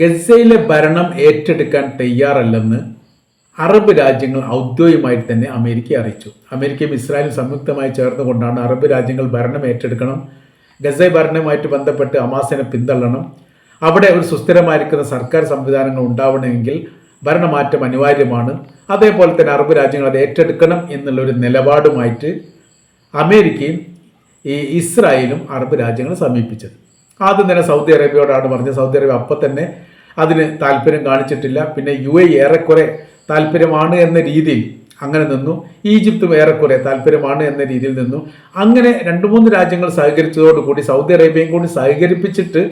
ഗസയിലെ ഭരണം ഏറ്റെടുക്കാൻ തയ്യാറല്ലെന്ന് അറബ് രാജ്യങ്ങൾ ഔദ്യോഗികമായി തന്നെ അമേരിക്ക അറിയിച്ചു. അമേരിക്കയും ഇസ്രായേലും സംയുക്തമായി ചേർന്നുകൊണ്ടാണ് അറബ് രാജ്യങ്ങൾ ഭരണം ഏറ്റെടുക്കണം. ഗസ ഭരണവുമായിട്ട് ബന്ധപ്പെട്ട് അമാസിനെ പിന്തള്ളണം. അവിടെ ഒരു സുസ്ഥിരമായിരിക്കുന്ന സർക്കാർ സംവിധാനങ്ങൾ ഉണ്ടാവണമെങ്കിൽ ഭരണമാറ്റം അനിവാര്യമാണ്. അതേപോലെ തന്നെ അറബ് രാജ്യങ്ങൾ അത് ഏറ്റെടുക്കണം എന്നുള്ളൊരു നിലപാടുമായിട്ട് അമേരിക്കയും ഈ ഇസ്രായേലും അറബ് രാജ്യങ്ങളെ സമീപിച്ചത്. ആദ്യം തന്നെ സൗദി അറേബ്യയോടാണ് പറഞ്ഞത്. സൗദി അറേബ്യ അപ്പം തന്നെ അതിന് താല്പര്യം കാണിച്ചിട്ടില്ല. പിന്നെ യു എ ഏറെക്കുറെ താല്പര്യമാണ് എന്ന രീതിയിൽ അങ്ങനെ നിന്നു. ഈജിപ്തും ഏറെക്കുറെ താല്പര്യമാണ് എന്ന രീതിയിൽ നിന്നു. അങ്ങനെ രണ്ട് മൂന്ന് രാജ്യങ്ങൾ സഹകരിച്ചതോടുകൂടി സൗദി അറേബ്യയും കൂടി സഹകരിപ്പിച്ചിട്ട്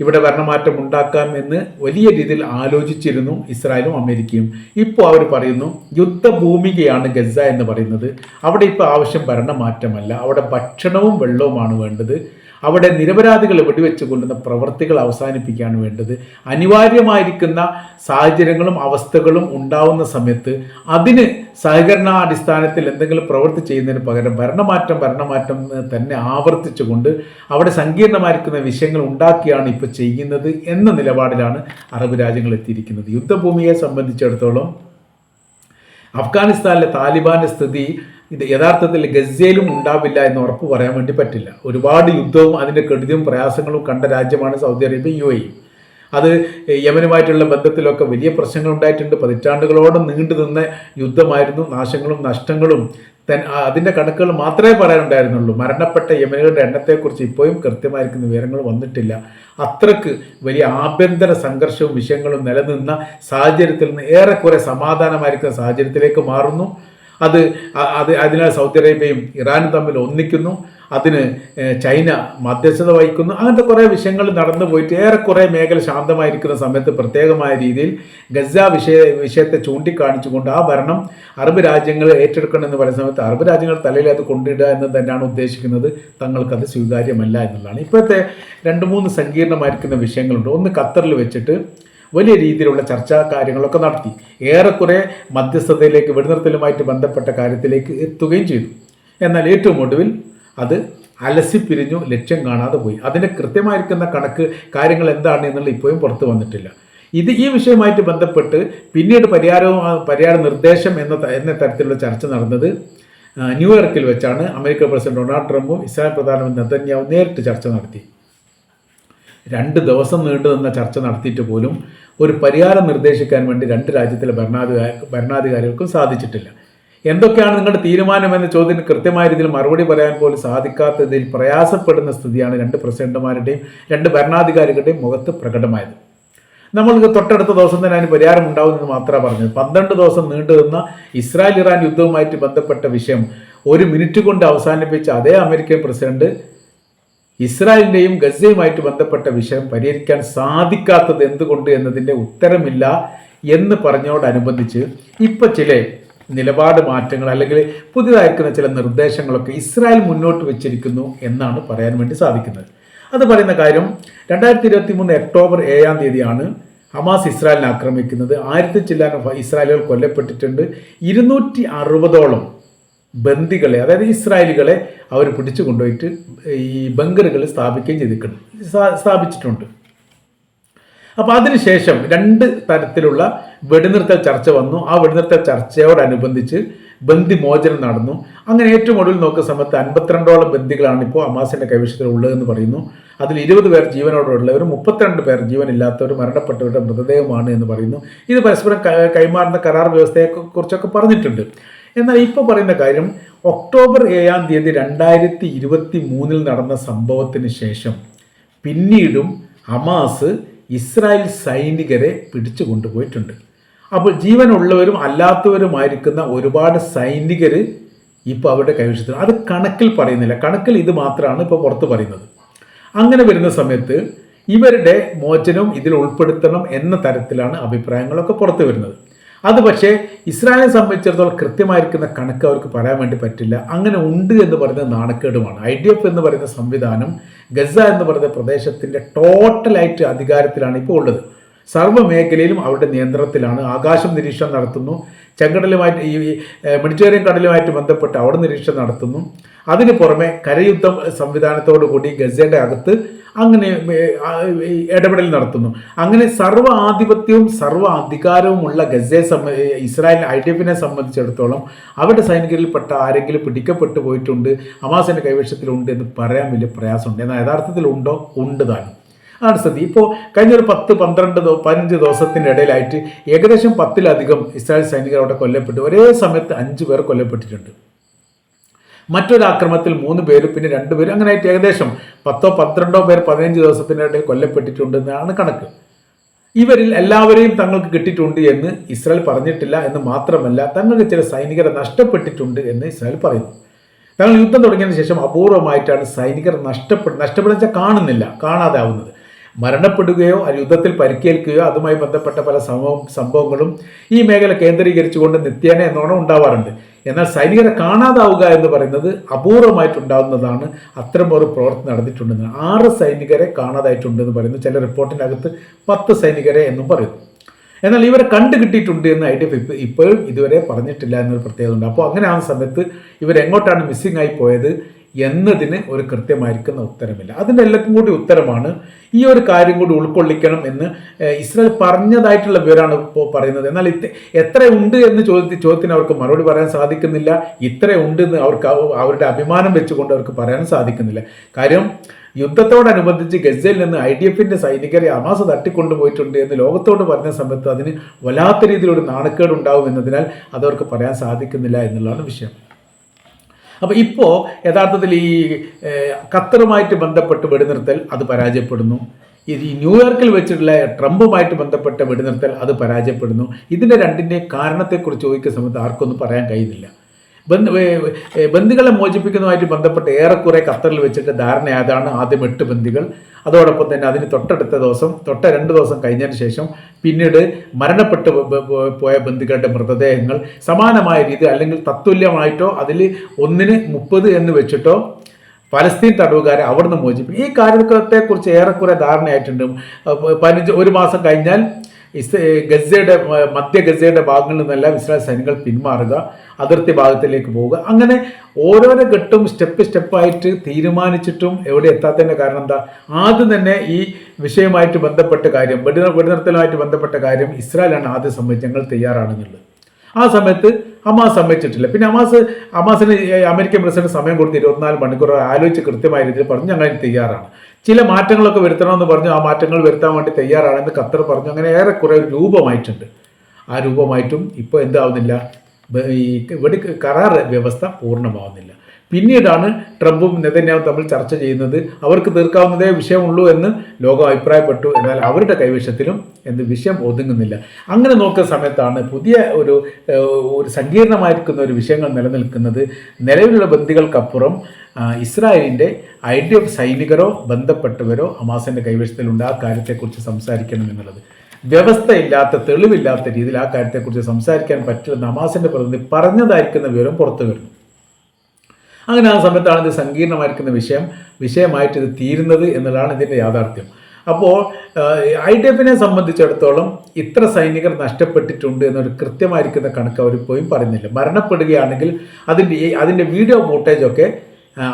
ഇവിടെ ഭരണമാറ്റം ഉണ്ടാക്കാം എന്ന് വലിയ രീതിയിൽ ആലോചിച്ചിരുന്നു ഇസ്രായേലും അമേരിക്കയും. ഇപ്പോൾ അവർ പറയുന്നു യുദ്ധഭൂമികയാണ് ഗസ എന്ന് പറയുന്നത്. അവിടെ ഇപ്പോൾ ആവശ്യം ഭരണമാറ്റമല്ല. അവിടെ ഭക്ഷണവും വെള്ളവുമാണ് വേണ്ടത്. അവിടെ നിരപരാധികളെ വെടിവെച്ച് കൊണ്ടുന്ന പ്രവൃത്തികൾ അവസാനിപ്പിക്കുകയാണ് വേണ്ടത്. അനിവാര്യമായിരിക്കുന്ന സാഹചര്യങ്ങളും അവസ്ഥകളും ഉണ്ടാവുന്ന സമയത്ത് അതിന് സഹകരണാടിസ്ഥാനത്തിൽ എന്തെങ്കിലും പ്രവൃത്തി ചെയ്യുന്നതിന് പകരം ഭരണമാറ്റം ഭരണമാറ്റം തന്നെ ആവർത്തിച്ചുകൊണ്ട് അവിടെ സങ്കീർണമായിരിക്കുന്ന വിഷയങ്ങൾ ഉണ്ടാക്കിയാണ് ഇപ്പോൾ ചെയ്യുന്നത് എന്ന നിലപാടിലാണ് അറബ് രാജ്യങ്ങൾ എത്തിയിരിക്കുന്നത്. യുദ്ധഭൂമിയെ സംബന്ധിച്ചിടത്തോളം അഫ്ഗാനിസ്ഥാനിലെ താലിബാന്റെ സ്ഥിതി ഇത് യഥാർത്ഥത്തിൽ ഗസയിലും ഉണ്ടാവില്ല എന്ന് ഉറപ്പ് പറയാൻ വേണ്ടി പറ്റില്ല. ഒരുപാട് യുദ്ധവും അതിന്റെ കെടുതിയും പ്രയാസങ്ങളും കണ്ട രാജ്യമാണ് സൗദി അറേബ്യ യു അത് യമനുമായിട്ടുള്ള ബന്ധത്തിലൊക്കെ വലിയ പ്രശ്നങ്ങൾ ഉണ്ടായിട്ടുണ്ട്. പതിറ്റാണ്ടുകളോടെ നീണ്ടു നിന്ന യുദ്ധമായിരുന്നു. നാശങ്ങളും നഷ്ടങ്ങളും തൻ അതിന്റെ കണക്കുകൾ മാത്രമേ പറയാനുണ്ടായിരുന്നുള്ളൂ. മരണപ്പെട്ട യമനുകളുടെ എണ്ണത്തെക്കുറിച്ച് ഇപ്പോഴും കൃത്യമായിരിക്കുന്ന വിവരങ്ങൾ വന്നിട്ടില്ല. അത്രയ്ക്ക് വലിയ ആഭ്യന്തര സംഘർഷവും വിഷയങ്ങളും നിലനിന്ന സാഹചര്യത്തിൽ നിന്ന് ഏറെക്കുറെ സമാധാനമായിരിക്കുന്ന സാഹചര്യത്തിലേക്ക് മാറുന്നു. അത് അത് അതിനാൽ സൗദി അറേബ്യയും ഇറാനും തമ്മിൽ ഒന്നിക്കുന്നു. അതിന് ചൈന മധ്യസ്ഥത വഹിക്കുന്നു. അങ്ങനത്തെ കുറേ വിഷയങ്ങൾ നടന്നു പോയിട്ട് ഏറെക്കുറെ മേഖല ശാന്തമായിരിക്കുന്ന സമയത്ത് പ്രത്യേകമായ രീതിയിൽ ഗസ വിഷയ വിഷയത്തെ ചൂണ്ടിക്കാണിച്ചുകൊണ്ട് ആ ഭരണം അറബ് രാജ്യങ്ങൾ ഏറ്റെടുക്കണമെന്ന് പറയുന്ന സമയത്ത് അറബ് രാജ്യങ്ങൾ തലയിൽ അത് കൊണ്ടിടുക എന്ന് തന്നെയാണ് ഉദ്ദേശിക്കുന്നത്. തങ്ങൾക്കത് സ്വീകാര്യമല്ല എന്നുള്ളതാണ്. ഇപ്പോഴത്തെ രണ്ട് മൂന്ന് സങ്കീർണമായിരിക്കുന്ന വിഷയങ്ങളുണ്ട്. ഒന്ന് ഖത്തറിൽ വെച്ചിട്ട് വലിയ രീതിയിലുള്ള ചർച്ചാ കാര്യങ്ങളൊക്കെ നടത്തി. ഏറെക്കുറെ മധ്യസ്ഥതയിലേക്ക് വെടിനിർത്തലുമായിട്ട് ബന്ധപ്പെട്ട കാര്യത്തിലേക്ക് എത്തുകയും ചെയ്തു. എന്നാൽ ഏറ്റവും ഒടുവിൽ അത് അലസിപ്പിരിഞ്ഞു ലക്ഷ്യം കാണാതെ പോയി. അതിന് കൃത്യമായിരിക്കുന്ന കണക്ക് കാര്യങ്ങൾ എന്താണ് എന്നുള്ളത് ഇപ്പോഴും പുറത്തു വന്നിട്ടില്ല. ഇത് ഈ വിഷയവുമായിട്ട് ബന്ധപ്പെട്ട് പിന്നീട് പരിഹാരവും പരിഹാര നിർദ്ദേശം എന്ന എന്ന തരത്തിലുള്ള ചർച്ച നടന്നത് ന്യൂയോർക്കിൽ വെച്ചാണ് അമേരിക്ക പ്രസിഡന്റ് ഡൊണാൾഡ് ട്രംപും ഇസ്രായേൽ പ്രധാനമന്ത്രി നെതന്യാവും നേരിട്ട് ചർച്ച നടത്തി. രണ്ട് ദിവസം നീണ്ടു നിന്ന ചർച്ച നടത്തിയിട്ട് പോലും ഒരു പരിഹാരം നിർദ്ദേശിക്കാൻ വേണ്ടി രണ്ട് രാജ്യത്തിലെ ഭരണാധികാര ഭരണാധികാരികൾക്കും സാധിച്ചിട്ടില്ല. എന്തൊക്കെയാണ് നിങ്ങളുടെ തീരുമാനം എന്ന ചോദ്യത്തിന് കൃത്യമായ രീതിയിൽ മറുപടി പറയാൻ പോലും സാധിക്കാത്തതിൽ പ്രയാസപ്പെടുന്ന സ്ഥിതിയാണ് രണ്ട് പ്രസിഡന്റുമാരുടെയും രണ്ട് ഭരണാധികാരികളുടെയും മുഖത്ത് പ്രകടമായത്. നമ്മൾക്ക് തൊട്ടടുത്ത ദിവസം തന്നെ അതിന് പരിഹാരം ഉണ്ടാവുമെന്ന് മാത്രമാണ് പറഞ്ഞത്. പന്ത്രണ്ട് ദിവസം നീണ്ടു നിന്ന ഇസ്രായേൽ ഇറാൻ യുദ്ധവുമായിട്ട് ബന്ധപ്പെട്ട വിഷയം ഒരു മിനിറ്റ് കൊണ്ട് അവസാനിപ്പിച്ച അതേ അമേരിക്കൻ പ്രസിഡന്റ് ഇസ്രായേലിന്റെയും ഗസയുമായിട്ട് ബന്ധപ്പെട്ട വിഷയം പരിഹരിക്കാൻ സാധിക്കാത്തത് എന്തുകൊണ്ട് എന്നതിന്റെ ഉത്തരമില്ല എന്ന് പറഞ്ഞോടനുബന്ധിച്ച് ഇപ്പോൾ ചില നിലപാട് മാറ്റങ്ങൾ അല്ലെങ്കിൽ പുതിയതായിരിക്കുന്ന ചില നിർദ്ദേശങ്ങളൊക്കെ ഇസ്രായേൽ മുന്നോട്ട് വെച്ചിരിക്കുന്നു എന്നാണ് പറയാൻ വേണ്ടി സാധിക്കുന്നത്. അത് പറയുന്ന കാര്യം രണ്ടായിരത്തി ഇരുപത്തി മൂന്ന് ഒക്ടോബർ ഏഴാം തീയതിയാണ് ഹമാസ് ഇസ്രായേലിനെ ആക്രമിക്കുന്നത്. ആയിരത്തി ചില്ലാനം ഇസ്രായേലുകൾ കൊല്ലപ്പെട്ടിട്ടുണ്ട്. ഇരുന്നൂറ്റി അറുപതോളം ബന്ദികളെ അതായത് ഇസ്രായേലികളെ അവർ പിടിച്ചു കൊണ്ടുപോയിട്ട് ഈ ബങ്കറുകൾ സ്ഥാപിക്കുകയും ചെയ്തിട്ടുണ്ട് സ്ഥാപിച്ചിട്ടുണ്ട്. അപ്പോൾ അതിനുശേഷം രണ്ട് തരത്തിലുള്ള വെടിനിർത്തൽ ചർച്ച വന്നു. ആ വെടിനിർത്തൽ ചർച്ചയോടനുബന്ധിച്ച് ബന്ദിമോചനം നടന്നു. അങ്ങനെ ഏറ്റവും ഒടുവിൽ നോക്കുന്ന സമയത്ത് അൻപത്തിരണ്ടോളം ബന്ദികളാണ് ഇപ്പോൾ അമാസിന്റെ കൈവശത്തിൽ ഉള്ളതെന്ന് പറയുന്നു. അതിൽ ഇരുപത് പേർ ജീവനോടുള്ളവരും മുപ്പത്തിരണ്ട് പേർ ജീവനില്ലാത്തവരും മരണപ്പെട്ടവരുടെ മൃതദേഹമാണ് എന്ന് പറയുന്നു. ഇത് പരസ്പരം കൈമാറുന്ന കരാർ വ്യവസ്ഥയെ കുറിച്ചൊക്കെ പറഞ്ഞിട്ടുണ്ട്. എന്നാൽ ഇപ്പോൾ പറയുന്ന കാര്യം ഒക്ടോബർ ഏഴാം തീയതി രണ്ടായിരത്തി ഇരുപത്തി മൂന്നിൽ നടന്ന സംഭവത്തിന് ശേഷം പിന്നീടും ഹമാസ് ഇസ്രായേൽ സൈനികരെ പിടിച്ചു കൊണ്ടുപോയിട്ടുണ്ട്. അപ്പോൾ ജീവനുള്ളവരും അല്ലാത്തവരുമായിരിക്കുന്ന ഒരുപാട് സൈനികർ ഇപ്പോൾ അവരുടെ കൈവശത്തിൽ അത് കണക്കിൽ പറയുന്നില്ല. കണക്കിൽ ഇത് മാത്രമാണ് ഇപ്പോൾ പുറത്ത് പറയുന്നത്. അങ്ങനെ വരുന്ന സമയത്ത് ഇവരുടെ മോചനവും ഇതിൽ ഉൾപ്പെടുത്തണം എന്ന തരത്തിലാണ് അഭിപ്രായങ്ങളൊക്കെ പുറത്തു വരുന്നത്. അത് പക്ഷേ ഇസ്രായേലിനെ സംബന്ധിച്ചിടത്തോളം കൃത്യമായിരിക്കുന്ന കണക്ക് അവർക്ക് പറയാൻ വേണ്ടി പറ്റില്ല. അങ്ങനെ ഉണ്ട് എന്ന് പറയുന്ന നാണക്കേടുമാണ്. ഐ ഡി എഫ് എന്ന് പറയുന്ന സംവിധാനം ഗസ എന്ന് പറയുന്ന പ്രദേശത്തിന്റെ ടോട്ടലായിട്ട് അധികാരത്തിലാണ് ഇപ്പോൾ ഉള്ളത്. സർവ മേഖലയിലും അവരുടെ നിയന്ത്രണത്തിലാണ്. ആകാശം നിരീക്ഷണം നടത്തുന്നു. ചെങ്കടലുമായിട്ട് ഈ മെഡിറ്ററേനിയൻ കടലുമായിട്ട് ബന്ധപ്പെട്ട് അവിടെ നിരീക്ഷണം നടത്തുന്നു. അതിന് പുറമെ കരയുദ്ധ സംവിധാനത്തോടു കൂടി ഗസയുടെ അകത്ത് അങ്ങനെ ഇടപെടൽ നടത്തുന്നു. അങ്ങനെ സർവ ആധിപത്യവും സർവ അധികാരവുമുള്ള ഗസയെ സംബന്ധി ഇസ്രായേൽ ഐ ഡി എഫിനെ സംബന്ധിച്ചിടത്തോളം അവരുടെ സൈനികരിൽപ്പെട്ട ആരെങ്കിലും പിടിക്കപ്പെട്ടു പോയിട്ടുണ്ട് അമാസിന്റെ കൈവശത്തിലുണ്ട് എന്ന് പറയാൻ വലിയ പ്രയാസമുണ്ട്. എന്നാൽ യഥാർത്ഥത്തിൽ ഉണ്ടോ ഉണ്ട് താനും. അതാണ് സ്ഥിതി. ഇപ്പോൾ കഴിഞ്ഞ ഒരു പത്ത് പന്ത്രണ്ട് പതിനഞ്ച് ദിവസത്തിന്റെ ഇടയിലായിട്ട് ഏകദേശം പത്തിലധികം ഇസ്രായേൽ സൈനികർ അവിടെ കൊല്ലപ്പെട്ടു. ഒരേ സമയത്ത് അഞ്ച് പേർ കൊല്ലപ്പെട്ടിട്ടുണ്ട്. മറ്റൊരു ആക്രമത്തിൽ മൂന്ന് പേര് പിന്നെ രണ്ട് പേര് അങ്ങനെ ആയിട്ട് ഏകദേശം പത്തോ പന്ത്രണ്ടോ പേർ പതിനഞ്ച് ദിവസത്തിനിടയിൽ കൊല്ലപ്പെട്ടിട്ടുണ്ടെന്നാണ് കണക്ക്. ഇവരിൽ എല്ലാവരെയും തങ്ങൾക്ക് കിട്ടിയിട്ടുണ്ട് എന്ന് ഇസ്രായേൽ പറഞ്ഞിട്ടില്ല എന്ന് മാത്രമല്ല തങ്ങൾക്ക് ചില സൈനികരെ നഷ്ടപ്പെട്ടിട്ടുണ്ട് എന്ന് ഇസ്രായേൽ പറയുന്നു. തങ്ങൾ യുദ്ധം തുടങ്ങിയതിന് ശേഷം അപൂർവമായിട്ടാണ് സൈനികർ നഷ്ടപ്പെട്ട് നഷ്ടപ്പെടുന്ന കാണുന്നില്ല കാണാതാവുന്നത്. മരണപ്പെടുകയോ യുദ്ധത്തിൽ പരിക്കേൽക്കുകയോ അതുമായി ബന്ധപ്പെട്ട പല സംഭവം സംഭവങ്ങളും ഈ മേഖല കേന്ദ്രീകരിച്ചുകൊണ്ട് നിത്യേന എന്നോണം ഉണ്ടാവാറുണ്ട്. എന്നാൽ സൈനികരെ കാണാതാവുക എന്ന് പറയുന്നത് അപൂർവമായിട്ടുണ്ടാകുന്നതാണ് അത്തരം ഒരു പ്രവർത്തനം നടന്നിട്ടുണ്ടെന്ന്. ആറ് സൈനികരെ കാണാതായിട്ടുണ്ടെന്ന് പറയുന്നു. ചില റിപ്പോർട്ടിനകത്ത് പത്ത് സൈനികരെ എന്നും പറയുന്നു. എന്നാൽ ഇവരെ കണ്ടു കിട്ടിയിട്ടുണ്ട് എന്ന് ഐ ഡി എഫ് ഇപ്പം ഇപ്പോഴും ഇതുവരെ പറഞ്ഞിട്ടില്ല എന്നൊരു പ്രത്യേകത ഉണ്ട് അപ്പോൾ അങ്ങനെ ആ സമയത്ത് ഇവരെങ്ങോട്ടാണ് മിസ്സിംഗ് ആയി പോയത്? എന്നതിന് ഒരു കൃത്യമായിരിക്കുന്ന ഉത്തരമില്ല. അതിന്റെ എല്ലാവർക്കും കൂടി ഉത്തരമാണ് ഈ ഒരു കാര്യം കൂടി ഉൾക്കൊള്ളിക്കണം എന്ന് ഇസ്രായേൽ പറഞ്ഞതായിട്ടുള്ള വിവരമാണ് ഇപ്പോൾ പറയുന്നത്. എന്നാൽ ഇത് എത്ര ഉണ്ട് എന്ന് ചോദ്യ ചോദ്യത്തിന് അവർക്ക് മറുപടി പറയാൻ സാധിക്കുന്നില്ല. ഇത്ര ഉണ്ട് എന്ന് അവർക്ക് അവരുടെ അഭിമാനം വെച്ചുകൊണ്ട് അവർക്ക് പറയാൻ സാധിക്കുന്നില്ല. കാര്യം യുദ്ധത്തോടനുബന്ധിച്ച് ഗസയിൽ നിന്ന് ഐ ഡി എഫിന്റെ സൈനികരെ അമാസ തട്ടിക്കൊണ്ടുപോയിട്ടുണ്ട് എന്ന് ലോകത്തോട് പറഞ്ഞ സമയത്ത് അതിന് വല്ലാത്ത രീതിയിലൊരു നാണക്കേട് ഉണ്ടാവും എന്നതിനാൽ അതവർക്ക് പറയാൻ സാധിക്കുന്നില്ല എന്നുള്ളതാണ് വിഷയം. അപ്പോൾ ഇപ്പോൾ യഥാർത്ഥത്തിൽ ഈ ഖത്തറുമായിട്ട് ബന്ധപ്പെട്ട് വെടിനിർത്തൽ അത് പരാജയപ്പെടുന്നു. ഇത് ഈ ന്യൂയോർക്കിൽ വെച്ചിട്ടുള്ള ട്രംപുമായിട്ട് ബന്ധപ്പെട്ട വെടിനിർത്തൽ അത് പരാജയപ്പെടുന്നു. ഇതിന്റെ രണ്ടിന്റെ കാരണത്തെക്കുറിച്ച് ചോദിക്കുന്ന സമയത്ത് ആർക്കൊന്നും പറയാൻ കഴിയുന്നില്ല. ബന്ദികളെ മോചിപ്പിക്കുന്നതുമായിട്ട് ബന്ധപ്പെട്ട് ഏറെക്കുറെ ഖത്തറിൽ വെച്ചിട്ട് ധാരണ ഏതാണ് ആദ്യം എട്ട് ബന്ദികൾ അതോടൊപ്പം തന്നെ അതിന് തൊട്ടടുത്ത ദിവസം തൊട്ട രണ്ട് ദിവസം കഴിഞ്ഞതിന് ശേഷം പിന്നീട് മരണപ്പെട്ട് പോയ ബന്ധുക്കളുടെ മൃതദേഹങ്ങൾ സമാനമായ രീതി അല്ലെങ്കിൽ തത്തുല്യമായിട്ടോ അതിൽ ഒന്നിന് മുപ്പത് എന്ന് വെച്ചിട്ടോ പലസ്തീൻ തടവുകാരെ അവിടുന്ന് മോചിപ്പിക്കും. ഈ കാര്യത്തെക്കുറിച്ച് ഏറെക്കുറെ ധാരണയായിട്ടുണ്ട്. പതിനഞ്ച് ഒരു മാസം കഴിഞ്ഞാൽ ഇസ് ഗസയുടെ മധ്യ ഗസയുടെ ഭാഗങ്ങളിൽ നിന്നെല്ലാം ഇസ്രായേൽ സൈനികൾ പിന്മാറുക അതിർത്തി ഭാഗത്തിലേക്ക് പോവുക. അങ്ങനെ ഓരോരോ ഘട്ടവും സ്റ്റെപ്പ് സ്റ്റെപ്പായിട്ട് തീരുമാനിച്ചിട്ടും എവിടെ എത്താത്തതിന്റെ കാരണം എന്താ? ആദ്യം തന്നെ ഈ വിഷയമായിട്ട് ബന്ധപ്പെട്ട കാര്യം വെടി വെടിനിർത്തലുമായിട്ട് ബന്ധപ്പെട്ട കാര്യം ഇസ്രായേലാണ് ആദ്യം സംബന്ധിച്ച് ഞങ്ങൾ തയ്യാറാണെന്നുള്ളത്. ആ സമയത്ത് ഹമാസ് സമ്മതിച്ചിട്ടില്ല. പിന്നെ ഹമാസ് ഹമാസിന് അമേരിക്കൻ പ്രസിഡന്റ് സമയം കൊടുത്ത് ഇരുപത്തിനാല് മണിക്കൂർ ആലോചിച്ച് കൃത്യമായ രീതിയിൽ പറഞ്ഞ് ഞങ്ങൾ തയ്യാറാണ്. ചില മാറ്റങ്ങളൊക്കെ വരുത്തണമെന്ന് പറഞ്ഞു ആ മാറ്റങ്ങൾ വരുത്താൻ വേണ്ടി തയ്യാറാണെന്ന് ഖത്തർ പറഞ്ഞു. അങ്ങനെ ഏറെക്കുറെ രൂപമായിട്ടുണ്ട്. ആ രൂപമായിട്ടും ഇപ്പോൾ എന്താവുന്നില്ല? ഈ വെടി കരാർ വ്യവസ്ഥ പൂർണമാവുന്നില്ല. പിന്നീടാണ് ട്രംപും നെതന്യാവും തമ്മിൽ ചർച്ച ചെയ്യുന്നത്. അവർക്ക് തീർക്കാവുന്നതേ വിഷയമുള്ളൂ എന്ന് ലോകം അഭിപ്രായപ്പെട്ടു. എന്നാൽ അവരുടെ കൈവശത്തിലും എന്ത് വിഷയം ഒതുങ്ങുന്നില്ല. അങ്ങനെ നോക്കുന്ന സമയത്താണ് പുതിയ ഒരു ഒരു സങ്കീർണമായിരിക്കുന്ന ഒരു വിഷയങ്ങൾ നിലനിൽക്കുന്നത്. നിലവിലുള്ള ബന്ധികൾക്കപ്പുറം ഇസ്രായേലിന്റെ ഐ ഡി എഫ് സൈനികരോ ബന്ധപ്പെട്ടവരോ ഹമാസിന്റെ കൈവശത്തിലുണ്ട്. ആ കാര്യത്തെക്കുറിച്ച് സംസാരിക്കണം എന്നുള്ളത്. വ്യവസ്ഥയില്ലാത്ത തെളിവില്ലാത്ത രീതിയിൽ ആ കാര്യത്തെക്കുറിച്ച് സംസാരിക്കാൻ പറ്റില്ലെന്ന് ഹമാസിന്റെ പ്രതിനിധി പറഞ്ഞതായിരിക്കുന്ന വിവരം പുറത്തു വരുന്നു അങ്ങനെ ആ സമയത്താണ് ഇത് സങ്കീർണമായിരിക്കുന്ന വിഷയം വിഷയമായിട്ട് ഇത് തീരുന്നത് എന്നുള്ളതാണ് ഇതിന്റെ യാഥാർത്ഥ്യം. അപ്പോൾ ഐ ഡി എഫിനെ സംബന്ധിച്ചിടത്തോളം ഇത്ര സൈനികർ നഷ്ടപ്പെട്ടിട്ടുണ്ട് എന്നൊരു കൃത്യമായിരിക്കുന്ന കണക്ക് അവർ പോയി പറയുന്നില്ല. മരണപ്പെടുകയാണെങ്കിൽ അതിന്റെ അതിന്റെ വീഡിയോ ഫൂട്ടേജൊക്കെ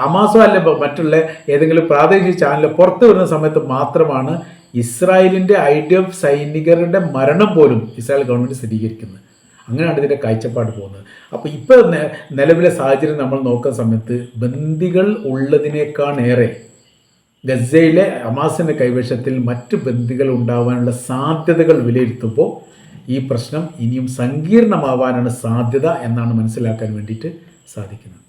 അമാസോ അല്ലെ മറ്റുള്ള ഏതെങ്കിലും പ്രാദേശിക ചാനൽ പുറത്തു വരുന്ന സമയത്ത് മാത്രമാണ് ഇസ്രായേലിന്റെ ഐ ഡി എഫ് സൈനികരുടെ മരണം പോലും ഇസ്രായേൽ ഗവൺമെന്റ് സ്ഥിരീകരിക്കുന്നത്. അങ്ങനെയാണ് ഇതിന്റെ കാഴ്ചപ്പാട് പോകുന്നത്. അപ്പോൾ ഇപ്പോൾ നിലവിലെ സാഹചര്യം നമ്മൾ നോക്കുന്ന സമയത്ത് ബന്ദികൾ ഉള്ളതിനേക്കാളേറെ ഗസയിലെ അമാസിന്റെ കൈവശത്തിൽ മറ്റ് ബന്ദികൾ ഉണ്ടാവാനുള്ള സാധ്യതകൾ വിലയിരുത്തുമ്പോൾ ഈ പ്രശ്നം ഇനിയും സങ്കീർണമാവാനാണ് സാധ്യത എന്നാണ് മനസ്സിലാക്കാൻ വേണ്ടിയിട്ട് സാധിക്കുന്നത്.